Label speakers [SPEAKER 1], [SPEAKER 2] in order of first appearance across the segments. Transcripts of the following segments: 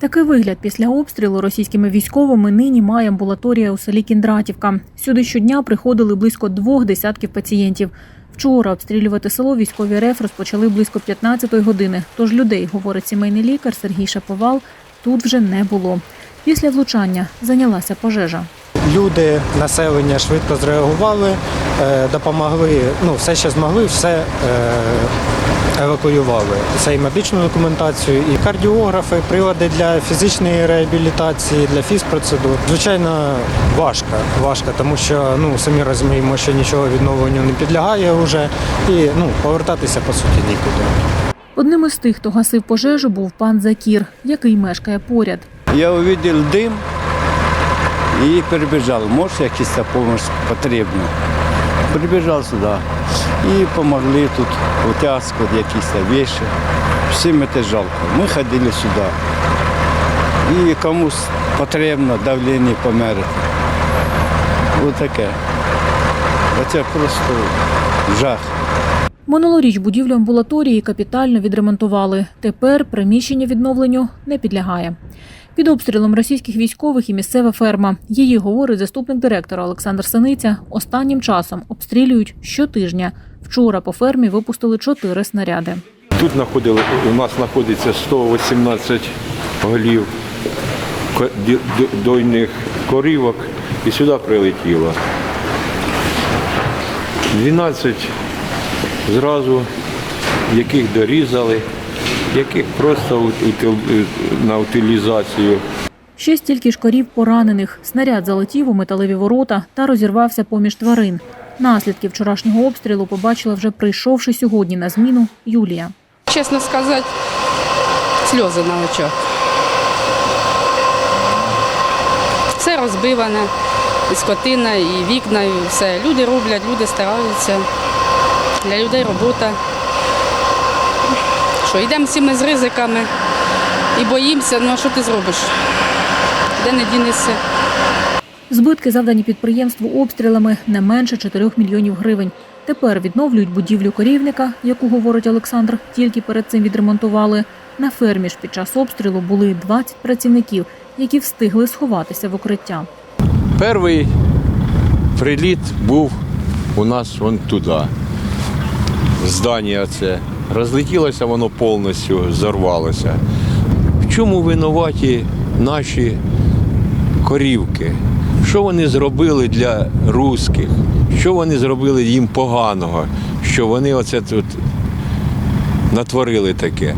[SPEAKER 1] Такий вигляд після обстрілу російськими військовими нині має амбулаторія у селі Кіндратівка. Сюди щодня приходили близько двох десятків пацієнтів. Вчора обстрілювати село військові РФ розпочали близько 15-ї години. Тож людей, говорить сімейний лікар Сергій Шаповал, тут вже не було. Після влучання зайнялася пожежа.
[SPEAKER 2] Люди, населення швидко зреагували, е, допомогли, ну все, що змогли, все е, евакуювали. Це і медичну документацію, і кардіографи, прилади для фізичної реабілітації, для фізпроцедур. Звичайно, важко, важко, тому що ну самі розуміємо, що нічого відновленню не підлягає вже, і ну повертатися по суті нікуди.
[SPEAKER 1] Одним із тих, хто гасив пожежу, був пан Закір, який мешкає поряд.
[SPEAKER 3] Я увидел дым и прибежал. Может, якась помощь потрібна. Прибежал сюда. І помогли тут утязку, якісь вещи. Всім це жалко. Ми ходили сюди. І комусь потрібно давлення померити. Ось таке. Це просто жах.
[SPEAKER 1] Минулоріч будівлю амбулаторії капітально відремонтували. Тепер приміщення відновленню не підлягає. Під обстрілом російських військових і місцева ферма. Її говорить заступник директора Олександр Синиця. Останнім часом обстрілюють щотижня. Вчора по фермі випустили чотири снаряди.
[SPEAKER 4] Тут знаходили, у нас знаходиться 118 голів дойних корівок і сюди прилетіло. 12 зразу, яких дорізали, яких просто на утилізацію.
[SPEAKER 1] Ще стільки ж корів поранених. Снаряд залетів у металеві ворота та розірвався поміж тварин. Наслідки вчорашнього обстрілу побачила вже прийшовши сьогодні на зміну Юлія.
[SPEAKER 5] Чесно сказати, сльози на очах. Все розбиване, і скотина, і вікна, і все. Люди роблять, люди стараються. Для людей робота. Що, йдемо всі ми з ризиками і боїмося, ну а що ти зробиш? Де не дінешся?
[SPEAKER 1] Збитки, завдані підприємству обстрілами, не менше 4 мільйонів гривень. Тепер відновлюють будівлю корівника, яку, говорить Олександр, тільки перед цим відремонтували. На фермі ж під час обстрілу були 20 працівників, які встигли сховатися в укриття.
[SPEAKER 4] Перший приліт був у нас вон туди. Здання це. Розлетілося воно повністю, зорвалося. В чому винуваті наші корівки? Що вони зробили для русських? Що вони зробили їм поганого? Що вони оце тут натворили таке?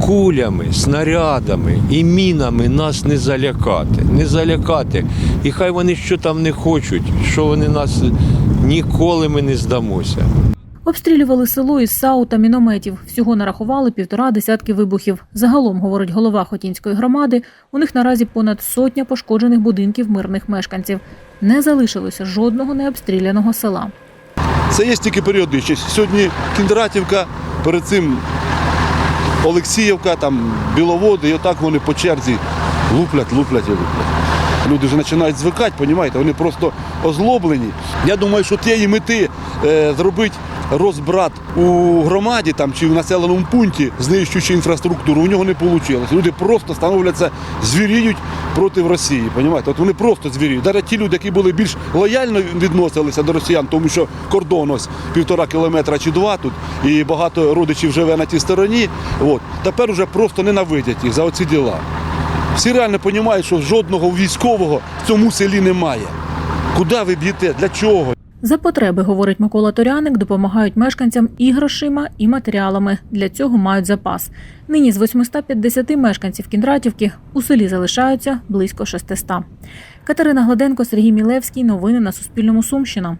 [SPEAKER 4] Кулями, снарядами і мінами нас не залякати. Не залякати. І хай вони що там не хочуть, що вони нас ніколи ми не здамося.
[SPEAKER 1] Обстрілювали село із САУ та мінометів. Всього нарахували півтора десятки вибухів. Загалом, говорить голова Хотінської громади, у них наразі понад сотня пошкоджених будинків мирних мешканців. Не залишилося жодного необстріляного села.
[SPEAKER 6] Це є тільки періодичність. Сьогодні Кіндратівка, перед цим Олексіївка, там Біловоди, і отак вони по черзі луплять, луплять і луплять. Люди вже починають звикати, розумієте, вони просто озлоблені. Я думаю, що тієї мети е, зробити розбрат у громаді там, чи в населеному пункті, знищуючи інфраструктуру, у нього не вийшло. Люди просто становляться, звіріють проти Росії. Розумієте? От вони просто звіріють. Навіть ті люди, які були більш лояльно відносилися до росіян, тому що кордон ось півтора кілометра чи два тут, і багато родичів живе на тій стороні. От. Тепер вже просто ненавидять їх за оці діла. Всі реально розуміють, що жодного військового в цьому селі немає. Куди ви б'єте? Для чого?
[SPEAKER 1] За потреби, говорить Микола Торяник, допомагають мешканцям і грошима, і матеріалами. Для цього мають запас. Нині з 850 мешканців Кіндратівки у селі залишаються близько 600. Катерина Гладенко, Сергій Мілевський. Новини на Суспільному. Сумщина.